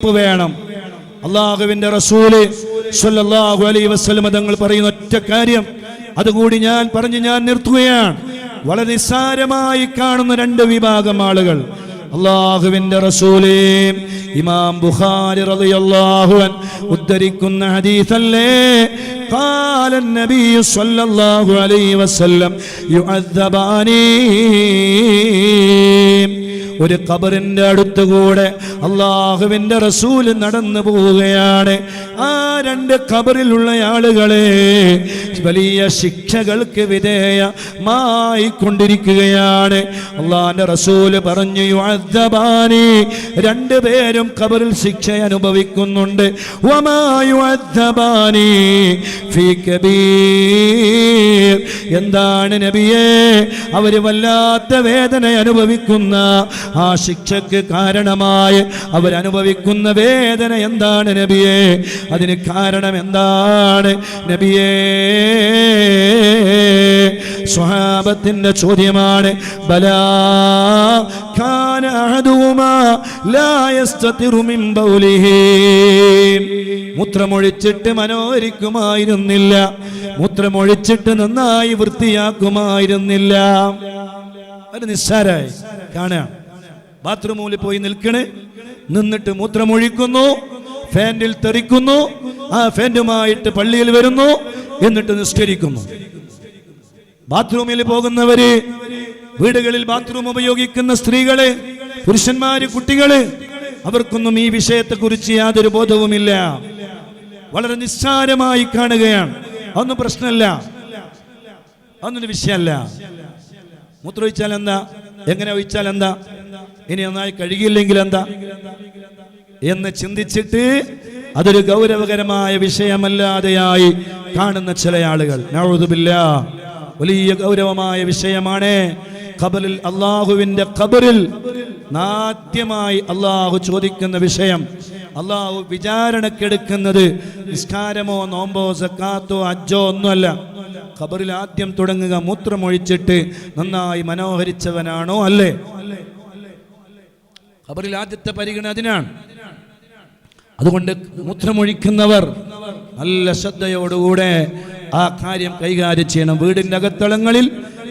ഉറപ്പ് വേണം അള്ളാഹുവിന്റെ റസൂല് സ്വല്ലല്ലാഹു അലൈഹി വസല്ലമ തങ്ങൾ പറയുന്ന ഒറ്റ കാര്യം അതുകൂടി ഞാൻ പറഞ്ഞ് ഞാൻ നിർത്തുകയാണ് വളരെ നിസ്സാരമായി കാണുന്ന രണ്ട് വിഭാഗം ആളുകൾ അള്ളാഹുവിന്റെ റസൂല് ഇമാം ബുഖാരി റളിയല്ലാഹു അൻ ഉദ്ധരിക്കുന്ന ഹദീസല്ലേ قال النبي صلى الله عليه وسلم يعذباني ഒരു ഖബറിന്റെ അടുത്തുകൂടെ അള്ളാഹുവിന്റെ റസൂൽ നടന്നു പോവുകയാണ്. ആ രണ്ട് ഖബറിലുള്ള ആളുകളെ വലിയ ശിക്ഷകൾക്ക് വിധേയമായിക്കൊണ്ടിരിക്കുകയാണ് അള്ളാഹിന്റെ റസൂൽ പറഞ്ഞു യുഅദ്ദബാനി. രണ്ടുപേരും ഖബറിൽ ശിക്ഷ അനുഭവിക്കുന്നുണ്ട്. എന്താണ് നബിയെ? അവർ വല്ലാത്ത വേദന അനുഭവിക്കുന്ന ആ ശിക്ഷക്ക് കാരണമായി അവരനുഭവിക്കുന്ന വേദന എന്താണ് നബിയെ? അതിന് കാരണം എന്താണ് നബിയേ? സ്വഹാബത്തിന്റെ ചോദ്യമാണ് ബലാ മൂത്രമൊഴിച്ചിട്ട് മനോഹരിക്കുമായിരുന്നില്ല മൂത്രമൊഴിച്ചിട്ട് നന്നായി വൃത്തിയാക്കുമായിരുന്നില്ല. ഒരു നിസ്സാരായി കാണാം. ബാത്റൂമിൽ പോയി നിൽക്കണ്. നിന്നിട്ട് മൂത്രമൊഴിക്കുന്നു. ഫാനിൽ തെറിക്കുന്നു. ആ ഫാൻഡുമായിട്ട് പള്ളിയിൽ വരുന്നു. എന്നിട്ട് നിസ്കരിക്കുന്നു. ബാത്റൂമിൽ പോകുന്നവര് വീടുകളിൽ ബാത്റൂം ഉപയോഗിക്കുന്ന സ്ത്രീകൾ പുരുഷന്മാര് കുട്ടികൾ അവർക്കൊന്നും ഈ വിഷയത്തെക്കുറിച്ച് യാതൊരു ബോധവുമില്ല. വളരെ നിസ്സാരമായി കാണുകയാണ്. അതൊന്നും പ്രശ്നമല്ല. അതൊന്നും വിഷയമല്ല. മൂത്രമൊഴിച്ചാൽ എന്താ? എങ്ങനെ ഒഴിച്ചാൽ എന്താ? ഇനി നന്നായി കഴുകിയില്ലെങ്കിൽ എന്താ? എന്ന് ചിന്തിച്ചിട്ട് അതൊരു ഗൗരവകരമായ വിഷയമല്ലാതെയായി കാണുന്ന ചില ആളുകൾ. നഴുതുമില്ല വലിയ ഗൗരവമായ വിഷയമാണ്. ഖബറിൽ അള്ളാഹുവിന്റെ ഖബറിൽ നാദ്യമായി അള്ളാഹു ചോദിക്കുന്ന വിഷയം അള്ളാഹു വിചാരണക്കെടുക്കുന്നത് നിസ്കാരമോ നോമ്പോ സക്കാത്തോ അജ്ജോ ഒന്നുമല്ല. ഖബറിൽ ആദ്യം തുടങ്ങുക മൂത്രമൊഴിച്ചിട്ട് നന്നായി മനോഹരിച്ചവനാണോ അല്ലേ? ഖബറിൽ ആദ്യത്തെ പരിഗണന അതിനാണ്. അതുകൊണ്ട് മൂത്രമൊഴിക്കുന്നവർ നല്ല ശ്രദ്ധയോടുകൂടെ ആ കാര്യം കൈകാര്യം ചെയ്യണം. വീടിന്റെ അകത്തളങ്ങളിൽ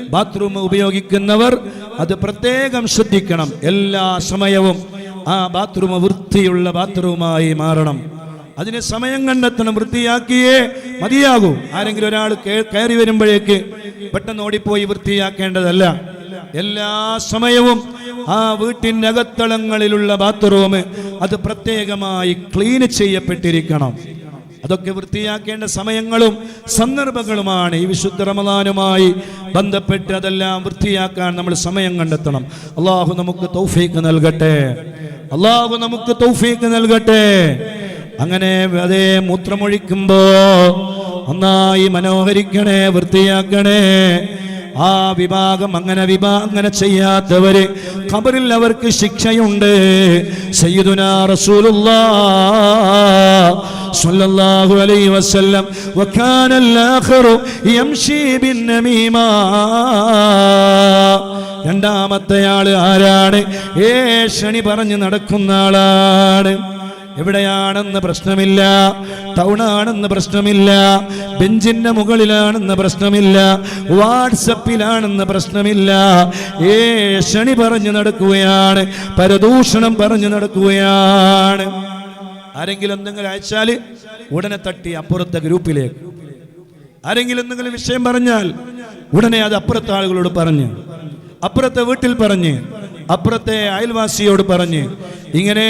ബാത്റൂം ഉപയോഗിക്കുന്നവർ അത് പ്രത്യേകം ശ്രദ്ധിക്കണം. എല്ലാ സമയവും ആ ബാത്റൂം വൃത്തിയുള്ള ബാത്റൂമായി മാറണം. അതിന് സമയം കണ്ടെത്തണം. വൃത്തിയാക്കിയേ മതിയാകൂ. ആരെങ്കിലും ഒരാൾ കയറി വരുമ്പോഴേക്ക് പെട്ടെന്ന് ഓടിപ്പോയി വൃത്തിയാക്കേണ്ടതല്ല. എല്ലാ സമയവും ആ വീട്ടിനകത്തളങ്ങളിലുള്ള ബാത്റൂം അത് പ്രത്യേകമായി ക്ലീൻ ചെയ്യപ്പെട്ടിരിക്കണം. അതൊക്കെ വൃത്തിയാക്കേണ്ട സമയങ്ങളും സന്ദർഭങ്ങളുമാണ്. ഈ വിശുദ്ധ റമദാനുമായി ബന്ധപ്പെട്ട് അതെല്ലാം വൃത്തിയാക്കാൻ നമ്മൾ സമയം കണ്ടെത്തണം. അള്ളാഹു നമുക്ക് തൗഫീക്ക് നൽകട്ടെ. അള്ളാഹു നമുക്ക് തൗഫീക്ക് നൽകട്ടെ. അങ്ങനെ അതേ മൂത്രമൊഴിക്കുമ്പോ നന്നായി മനോഹരിക്കണേ വൃത്തിയാക്കണേ. ആ വിഭാഗം അങ്ങനെ വിഭാ അങ്ങനെ ചെയ്യാത്തവര് ഖബറിൽ അവർക്ക് ശിക്ഷയുണ്ട്. ബിന്നമീമാ. രണ്ടാമത്തെ ആൾ ആരാണ്? ഏഷണി പറഞ്ഞു നടക്കുന്ന ആളാണ്. എവിടെയാണെന്ന് പ്രശ്നമില്ല. ടൗണാണെന്ന് പ്രശ്നമില്ല. ബെഞ്ചിന്റെ മുകളിലാണെന്ന് പ്രശ്നമില്ല. വാട്സപ്പിലാണെന്ന് പ്രശ്നമില്ല. ഏ ശനി പറഞ്ഞു നടക്കുകയാണ്. പരദൂഷണം പറഞ്ഞു നടക്കുകയാണ്. ആരെങ്കിലും എന്തെങ്കിലും അയച്ചാൽ ഉടനെ തട്ടി അപ്പുറത്തെ ഗ്രൂപ്പിലേക്ക്. ആരെങ്കിലും എന്തെങ്കിലും വിഷയം പറഞ്ഞാൽ ഉടനെ അത് അപ്പുറത്തെ ആളുകളോട് പറഞ്ഞ് അപ്പുറത്തെ വീട്ടിൽ പറഞ്ഞ് അപ്പുറത്തെ അയൽവാസിയോട് പറഞ്ഞ് ഇങ്ങനെ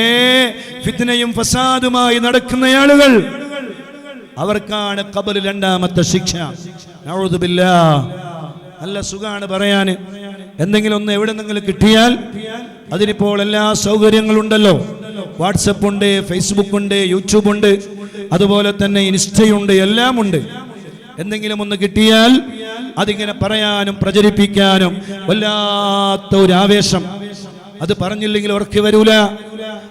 ഫിത്നയും ഫസാദുമായി നടക്കുന്ന ആളുകൾ അവർക്കാണ് കബൽ രണ്ടാമത്തെ ശിക്ഷ. നല്ല സുഖാണ് പറയാൻ എന്തെങ്കിലും ഒന്ന് എവിടെ എവിടെന്നെങ്കിലും കിട്ടിയാൽ അതിനിപ്പോൾ എല്ലാ സൗകര്യങ്ങളും ഉണ്ടല്ലോ വാട്സപ്പ് ഉണ്ട് ഫേസ്ബുക്ക് ഉണ്ട് യൂട്യൂബ് ഉണ്ട്. അതുപോലെ തന്നെ ഇൻസ്റ്റയുണ്ട് എല്ലാം ഉണ്ട് എന്തെങ്കിലും ഒന്ന് കിട്ടിയാൽ അതിങ്ങനെ പറയാനും പ്രചരിപ്പിക്കാനും വല്ലാത്ത ഒരു ആവേശം. അത് പറഞ്ഞില്ലെങ്കിൽ ഉറക്കി വരൂല.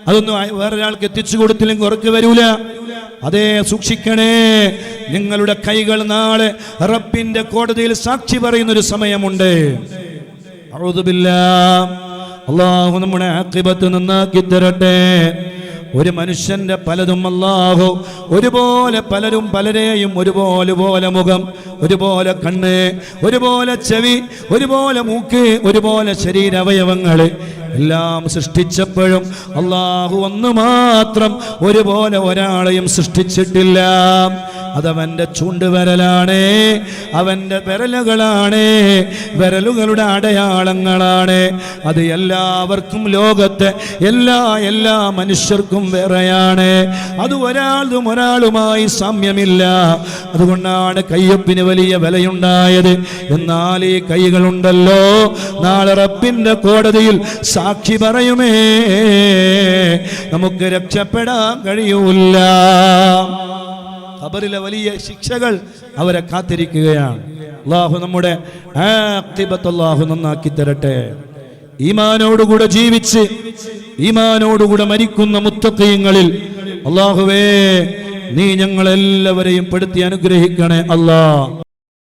അതൊന്നും വേറൊരാൾക്ക് എത്തിച്ചു കൊടുത്തില്ലെങ്കിൽ ഉറക്കി വരൂല. അതേ സൂക്ഷിക്കണേ. നിങ്ങളുടെ കൈകൾ നാളെ റബ്ബിന്റെ കോടതിയിൽ സാക്ഷി പറയുന്ന ഒരു സമയമുണ്ട്. അള്ളാഹു നമ്മുടെ ആക്കിബത്ത് നന്നാക്കി തരട്ടെ. ഒരു മനുഷ്യന്റെ പലതും അല്ലാഹു ഒരുപോലെ പലരും പലരെയും ഒരുപോലെ പോലെ മുഖം ഒരുപോലെ കണ്ണ് ഒരുപോലെ ചെവി ഒരുപോലെ മൂക്ക് ഒരുപോലെ ശരീരാവയവങ്ങൾ എല്ലാം സൃഷ്ടിച്ചപ്പോഴും അള്ളാഹു ഒന്ന് മാത്രം ഒരുപോലെ ഒരാളെയും സൃഷ്ടിച്ചിട്ടില്ല. അതവന്റെ ചൂണ്ടുവിരലാണ് അവന്റെ വിരലുകളാണ് വിരലുകളുടെ അടയാളങ്ങളാണ്. അത് എല്ലാവർക്കും ലോകത്തെ എല്ലാ എല്ലാ മനുഷ്യർക്കും വേറെയാണ്. അത് ഒരാളും ഒരാളുമായി സാമ്യമില്ല. അതുകൊണ്ടാണ് കയ്യൊപ്പിന് വലിയ വിലയുണ്ടായത്. എന്നാൽ ഈ കൈകളുണ്ടല്ലോ. നാളെ റബ്ബിന്റെ കോടതിയിൽ സാക്ഷി പറയുമേ നമുക്ക് രക്ഷപ്പെടാൻ കഴിയൂല ഖബറിലെ വലിയ ശിക്ഷകൾ അവരെ കാത്തിരിക്കുകയാണ്. അള്ളാഹു നമ്മുടെ അള്ളാഹു നന്നാക്കി തരട്ടെ. ഈമാനോടുകൂടെ ജീവിച്ച് ഈമാനോടുകൂടെ മരിക്കുന്ന മുത്തക്കയങ്ങളിൽ അള്ളാഹുവേ നീ ഞങ്ങളെല്ലാവരെയും പെടുത്തി അനുഗ്രഹിക്കണേ അല്ലാ